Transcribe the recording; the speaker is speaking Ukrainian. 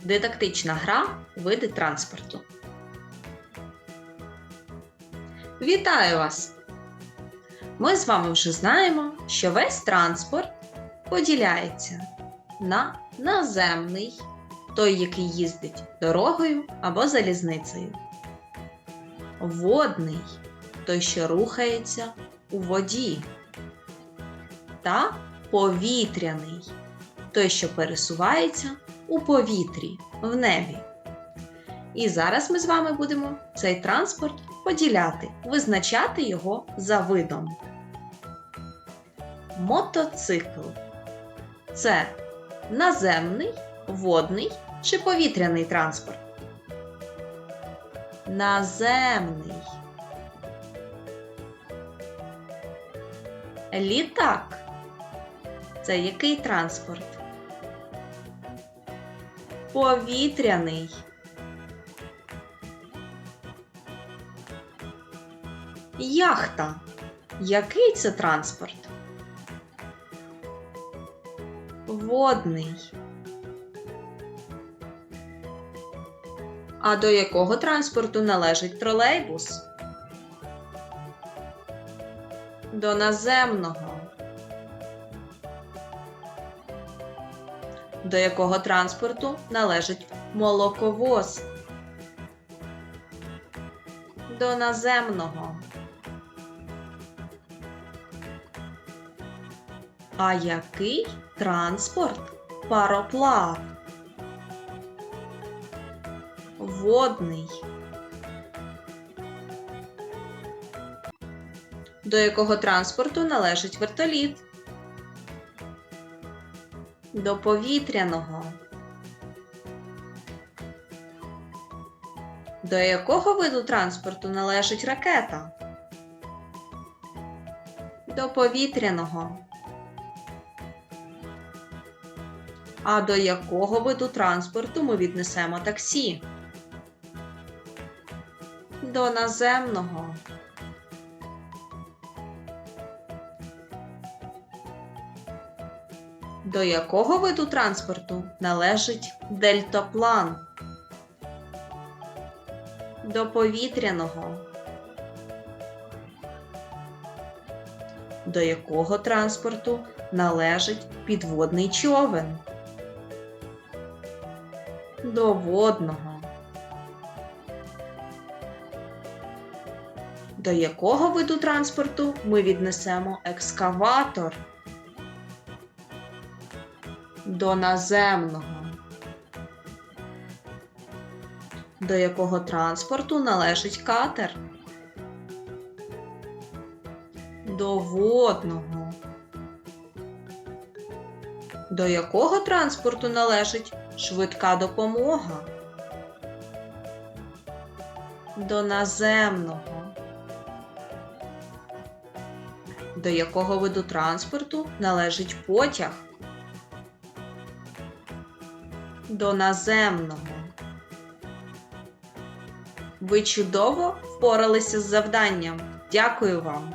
Дидактична гра види транспорту. Вітаю вас! Ми з вами вже знаємо, що весь транспорт поділяється на наземний, той, який їздить дорогою або залізницею, водний, той, що рухається у воді, та повітряний, той, що пересувається у повітрі, в небі. І зараз ми з вами будемо цей транспорт поділяти, визначати його за видом. Мотоцикл це наземний, водний чи повітряний транспорт? Наземний. Літак. Це який транспорт? Повітряний. Яхта. Який це транспорт? Водний. А до якого транспорту належить тролейбус? До наземного. До якого транспорту належить молоковоз? До наземного. А який транспорт пароплав? Водний. До якого транспорту належить вертоліт? До повітряного. До якого виду транспорту належить ракета? До повітряного. А до якого виду транспорту ми віднесемо таксі? До наземного. До якого виду транспорту належить дельтаплан? До повітряного. До якого транспорту належить підводний човен? До водного. До якого виду транспорту ми віднесемо екскаватор? До наземного. До якого транспорту належить катер? До водного. До якого транспорту належить швидка допомога? До наземного. До якого виду транспорту належить потяг? До наземного. Ви чудово впоралися з завданням. Дякую вам!